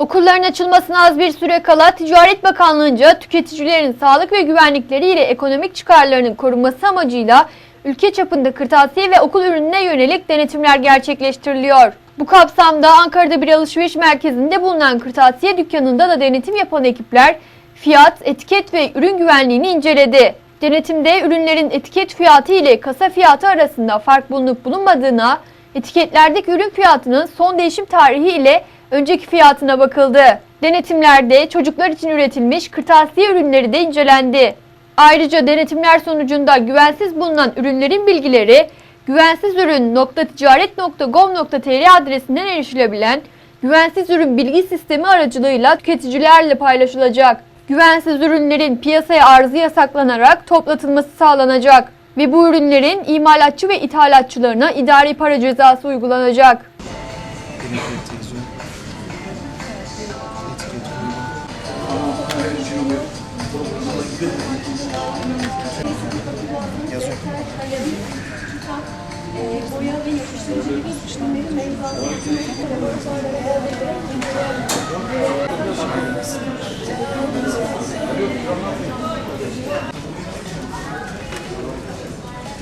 Okulların açılmasına az bir süre kala Ticaret Bakanlığı'nca tüketicilerin sağlık ve güvenlikleri ile ekonomik çıkarlarının korunması amacıyla ülke çapında kırtasiye ve okul ürününe yönelik denetimler gerçekleştiriliyor. Bu kapsamda Ankara'da bir alışveriş merkezinde bulunan kırtasiye dükkanında da denetim yapan ekipler fiyat, etiket ve ürün güvenliğini inceledi. Denetimde ürünlerin etiket fiyatı ile kasa fiyatı arasında fark bulunup bulunmadığına, etiketlerdeki ürün fiyatının son değişim tarihi ile önceki fiyatına bakıldı. Denetimlerde çocuklar için üretilmiş kırtasiye ürünleri de incelendi. Ayrıca denetimler sonucunda güvensiz bulunan ürünlerin bilgileri güvensizürün.ticaret.gov.tr adresinden erişilebilen güvensiz ürün bilgi sistemi aracılığıyla tüketicilerle paylaşılacak. Güvensiz ürünlerin piyasaya arzı yasaklanarak toplatılması sağlanacak ve bu ürünlerin imalatçı ve ithalatçılarına idari para cezası uygulanacak.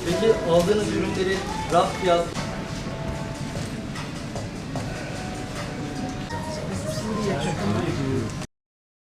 Peki aldığınız ürünleri raf fiyat